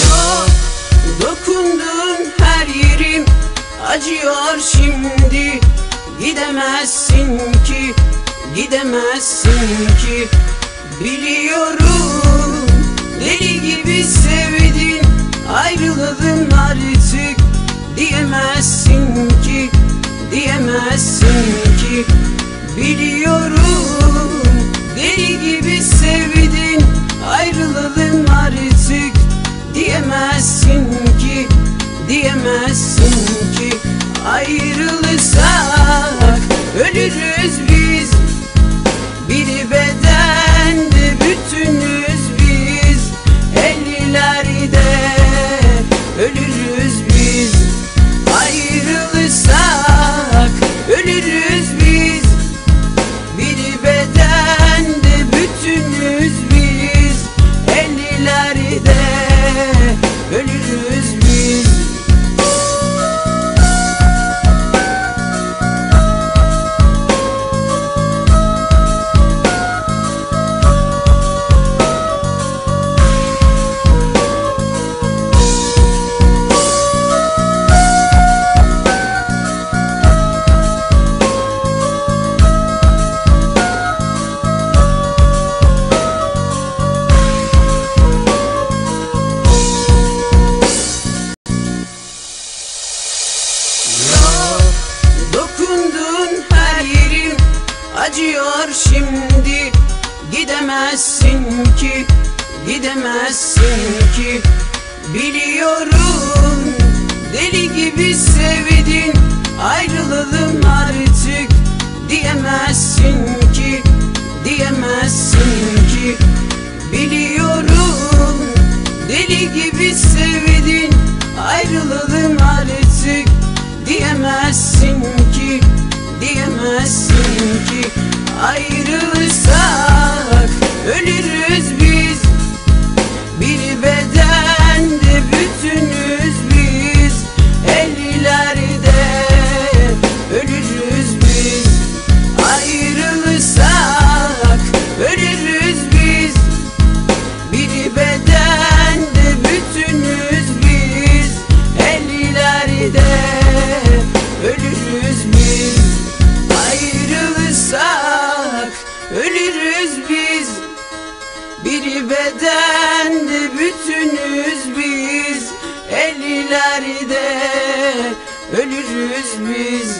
acıyor Dokundun her yerim acıyor şimdi. Gidemezsin ki, gidemezsin ki. Biliyorum deli gibi sevdin Ayrıldın artık. Diyemezsin ki Diyemezsin ki. Biliyorum Diyemezsin ki Ayrılırsak ölürüz biz. Biri bedende acıyor şimdi. Gidemezsin ki, gidemezsin ki. Biliyorum deli gibi sevdin. Ayrılalım artık diyemezsin ki ölürüz biz Ayrılırsak